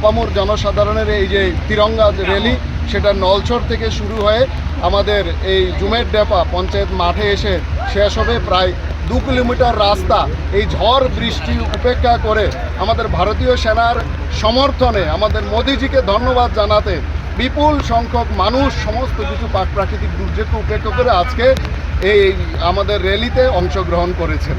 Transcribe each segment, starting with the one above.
আপামর জনসাধারণের এই যে তিরঙ্গা র্যালি সেটা নলছর থেকে শুরু হয়ে আমাদের এই জুমের ডেপা পঞ্চায়েত মাঠে এসে শেষ হবে। প্রায় দু কিলোমিটার রাস্তা এই ঝড় বৃষ্টি উপেক্ষা করে আমাদের ভারতীয় সেনার সমর্থনে আমাদের মোদিজিকে ধন্যবাদ জানাতে বিপুল সংখ্যক মানুষ, সমস্ত কিছু প্রাক প্রাকৃতিক দুর্যোগকে উপেক্ষা করে আজকে এই আমাদের র্যালিতে অংশগ্রহণ করেছেন।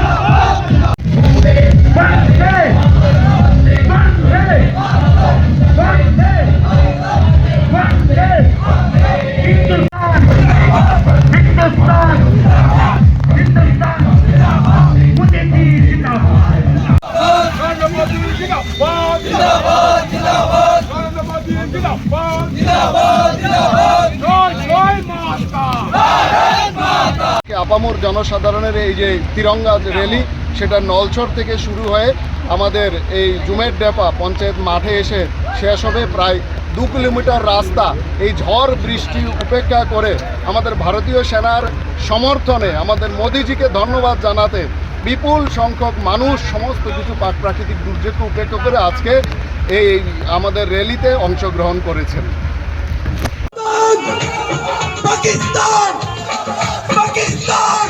আপামর জনসাধারণের এই যে তিরঙ্গা র্যালি সেটা নলছর থেকে শুরু হয়ে আমাদের এই জুমের ডেপা পঞ্চায়েত মাঠে এসে শেষ হবে। প্রায় দু কিলোমিটার রাস্তা এই ঝড় বৃষ্টি উপেক্ষা করে আমাদের ভারতীয় সেনার সমর্থনে আমাদের মোদিজিকে ধন্যবাদ জানাতে বিপুল সংখ্যক মানুষ সমস্ত কিছু প্রাক প্রাকৃতিক দুর্যোগকে উপেক্ষা করে আজকে এই আমাদের র্যালিতে অংশগ্রহণ করেছেন। পাকিস্তান!